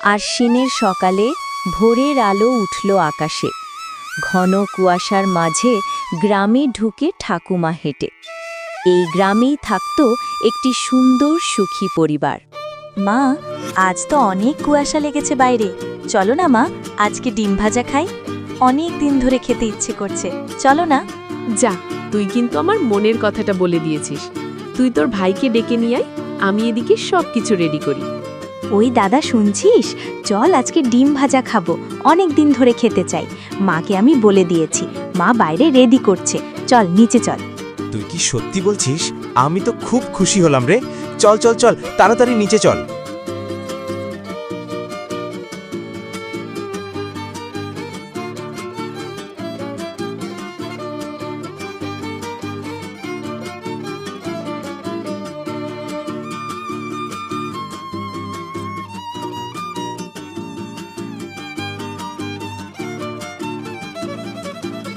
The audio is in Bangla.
আশ্বিনের সকালে ভোরের আলো উঠল আকাশে। ঘন কুয়াশার মাঝে গ্রামে ঢুকে ঠাকুমা হেঁটে। এই গ্রামেই থাকত একটি সুন্দর সুখী পরিবার। মা, আজ তো অনেক কুয়াশা লেগেছে বাইরে। চলো না মা, আজকে ডিম ভাজা খাই। অনেক দিন ধরে খেতে ইচ্ছে করছে। চলো না। যা, তুই কিন্তু আমার মনের কথাটা বলে দিয়েছিস। তুই তোর ভাইকে ডেকে নিয়ে আয়, আমি এদিকে সব কিছু রেডি করি। ওই দাদা শুনছিস? চল আজকে ডিম ভাজা খাব। অনেক দিন ধরে খেতে চাই। মাকে আমি বলে দিয়েছি। মা বাইরে রেডি করছে। চল, নিচে চল। তুই কি সত্যি বলছিস? আমি তো খুব খুশি হলাম রে। চল চল চল, তাড়াতাড়ি নিচে চল।